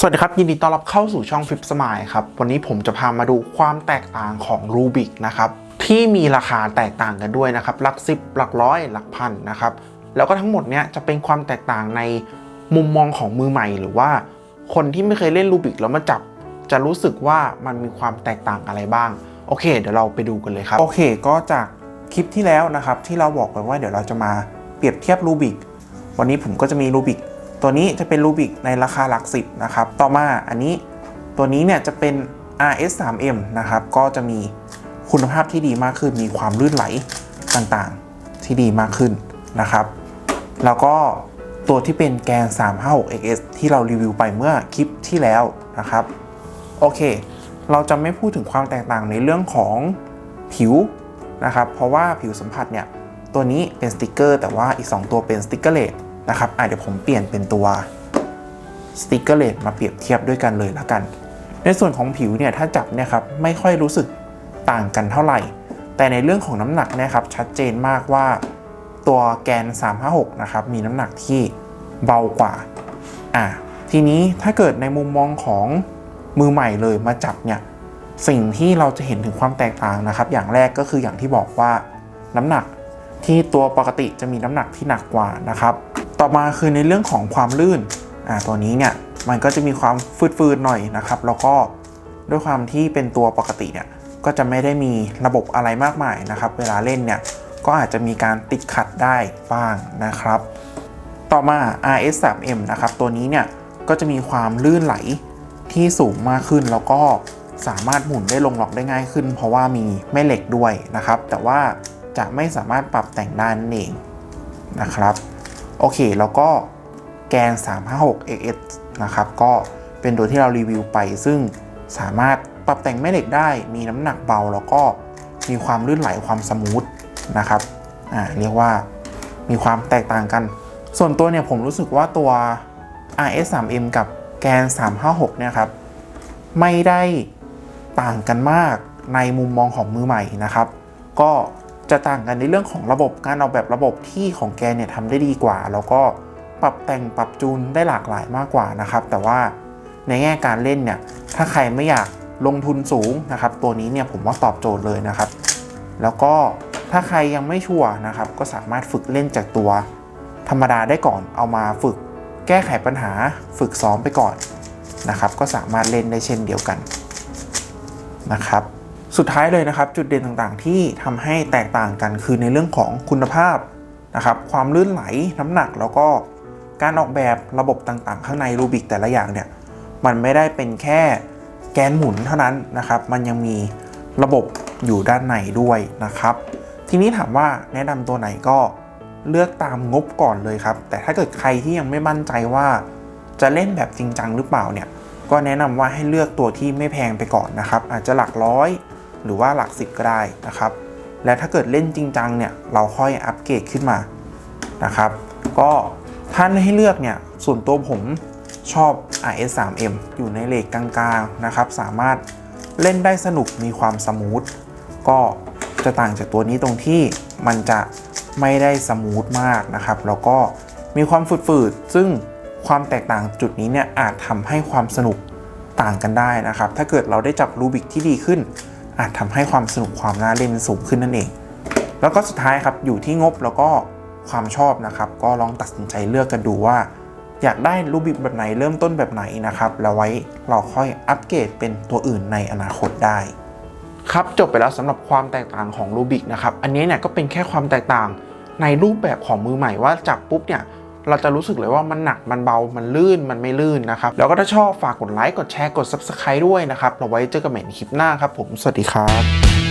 สวัสดีครับ ยินดีต้อนรับเข้าสู่ช่องฟิปสมายครับ วันนี้ผมจะพามาดูความแตกต่างของรูบิกนะครับที่มีราคาแตกต่างกันด้วยนะครับ หลักสิบหลักร้อย หลักพันนะครับ แล้วก็ทั้งหมดเนี้ยจะเป็นความแตกต่างในมุมมองของมือใหม่ หรือว่าคนที่ไม่เคยเล่นรูบิกแล้วมาจับ จะรู้สึกว่ามันมีความแตกต่างอะไรบ้าง โอเค เดี๋ยวเราไปดูกันเลยครับโอเคก็จากคลิปที่แล้วนะครับที่เราบอกไปว่าเดี๋ยวเราจะมาเปรียบเทียบรูบิกวันนี้ผมก็จะมีรูบิก ตัวนี้จะเป็นรูบิกในราคาหลักสิบนะครับ ต่อมาอันนี้ตัวนี้เนี่ยจะเป็น RS 3 M นะครับ ก็จะมีคุณภาพที่ดีมากขึ้น มีความลื่นไหลต่างๆที่ดีมากขึ้นนะครับ แล้วก็ตัวที่เป็นแกน 356 XS ที่เรารีวิวไปเมื่อคลิปที่แล้วนะครับ โอเค เราจะไม่พูดถึงความแตกต่างในเรื่องของผิวนะครับ เพราะว่าผิวสัมผัสเนี่ย ตัวนี้เป็นสติกเกอร์ แต่ว่าอีก 2 ตัวเป็นสติกเกอร์เลส นะครับอะเดี๋ยวผมเปลี่ยนเป็นตัวสติกเกอร์เลสมาเปรียบเทียบด้วยกันเลยละกัน ในส่วนของผิวเนี่ยถ้าจับเนี่ยครับไม่ค่อยรู้สึกต่างกันเท่าไหร่ แต่ในเรื่องของน้ำหนักเนะครับชัดเจนมากว่าตัวแกน 356 นะครับมีน้ำหนักที่เบากว่าอะทีนี้ถ้าเกิดในมุมมองของมือใหม่เลยมาจับเนี่ยสิ่งที่เราจะเห็นถึงความแตกต่างนะครับ อย่างแรกก็คืออย่างที่บอกว่าน้ำหนักที่ตัวปกติจะมีน้ำหนักที่หนักกว่านะครับ ต่อมาคือในเรื่องของความลื่นอ่าตัวนี้เนี่ยมันก็จะมีความฟืดๆหน่อยนะครับ แล้วก็ด้วยความที่เป็นตัวปกติเนี่ยก็จะไม่ได้มีระบบอะไรมากมายนะครับ เวลาเล่นเนี่ยก็อาจจะมีการติดขัดได้บ้างนะครับ ต่อมา RS 3 M นะครับตัวนี้เนี่ยก็จะมีความลื่นไหลที่สูงมากขึ้นแล้วก็สามารถหมุนได้ลงล็อกได้ง่ายขึ้น เพราะว่ามีแม่เหล็กด้วยนะครับ แต่ว่าจะไม่สามารถปรับแต่งได้นั่นเองนะครับ โอเค แล้วก็แกน 356 XS นะครับ ก็เป็นตัวที่เรารีวิวไปซึ่งสามารถปรับแต่งแม่เหล็กได้มีน้ำหนักเบา แล้วก็มีความลื่นไหลความสมูทนะครับอ่าเรียกว่ามีความแตกต่างกัน ส่วนตัวเนี่ยผมรู้สึกว่าตัว RS 3M กับแกน 356 เนี่ยครับ ไม่ได้ต่างกันมากในมุมมองของมือใหม่นะครับ ก็ จะต่างกันในเรื่องของระบบการออกแบบระบบที่ของแกเนี่ยทำได้ดีกว่า แล้วก็ปรับแต่งปรับจูนได้หลากหลายมากกว่านะครับ แต่ว่าในแง่การเล่นเนี่ยถ้าใครไม่อยากลงทุนสูงนะครับ ตัวนี้เนี่ยผมว่าตอบโจทย์เลยนะครับ แล้วก็ถ้าใครยังไม่ชัวร์นะครับ ก็สามารถฝึกเล่นจากตัวธรรมดาได้ก่อนเอามาฝึกแก้ไขปัญหาฝึกซ้อมไปก่อนนะครับ ก็สามารถเล่นได้เช่นเดียวกันนะครับ สุดท้ายเลยนะครับจุดเด่นต่างๆ ที่ทำให้แตกต่างกันคือในเรื่องของคุณภาพนะครับความลื่นไหลน้ำหนักแล้วก็การออกแบบระบบต่างๆ ข้างในรูบิกแต่ละอย่างเนี่ยมันไม่ได้เป็นแค่แกนหมุนเท่านั้นนะครับ มันยังมีระบบอยู่ด้านในด้วยนะครับ ทีนี้ถามว่าแนะนำตัวไหนก็เลือกตามงบก่อนเลยครับ แต่ถ้าเกิดใครที่ยังไม่มั่นใจว่าจะเล่นแบบจริงจังหรือเปล่าเนี่ยก็แนะนำว่าให้เลือกตัวที่ไม่แพงไปก่อนนะครับ อาจจะหลักร้อย หรือว่าหลักสิบก็ได้นะครับ และถ้าเกิดเล่นจริงจังเนี่ยเราค่อยอัปเกรดขึ้นมานะครับ ก็ท่านให้เลือกเนี่ยส่วนตัวผมชอบ RS 3 M อยู่ในเลทกลางๆนะครับ สามารถเล่นได้สนุกมีความสมูทก็จะต่างจากตัวนี้ตรงที่มันจะไม่ได้สมูทมากนะครับ แล้วก็มีความฝืดๆซึ่งความแตกต่างจุดนี้เนี่ยอาจทำให้ความสนุกต่างกันได้นะครับ ถ้าเกิดเราได้จับรูบิกที่ดีขึ้น อาจทำให้ความสนุกความน่าเล่นสูงขึ้นนั่นเอง แล้วก็สุดท้ายครับอยู่ที่งบแล้วก็ความชอบนะครับ ก็ลองตัดสินใจเลือกกันดูว่า อยากได้รูบิกแบบไหนเริ่มต้นแบบไหนนะครับแล้วไว้เราค่อยอัปเกรดเป็นตัวอื่นในอนาคตได้ ครับจบไปแล้วสำหรับความแตกต่างของรูบิกนะครับอันนี้เนี่ยก็เป็นแค่ความแตกต่างในรูปแบบของมือใหม่ว่าจับปุ๊บเนี่ย เราจะรู้สึกเลยว่ามันหนักมันเบามันลื่นมันไม่ลื่นนะครับ แล้วก็ถ้าชอบฝากกดไลค์กดแชร์กด Subscribe ด้วยนะครับเราไว้เจอกันใหม่ในคลิปหน้าครับผมสวัสดีครับ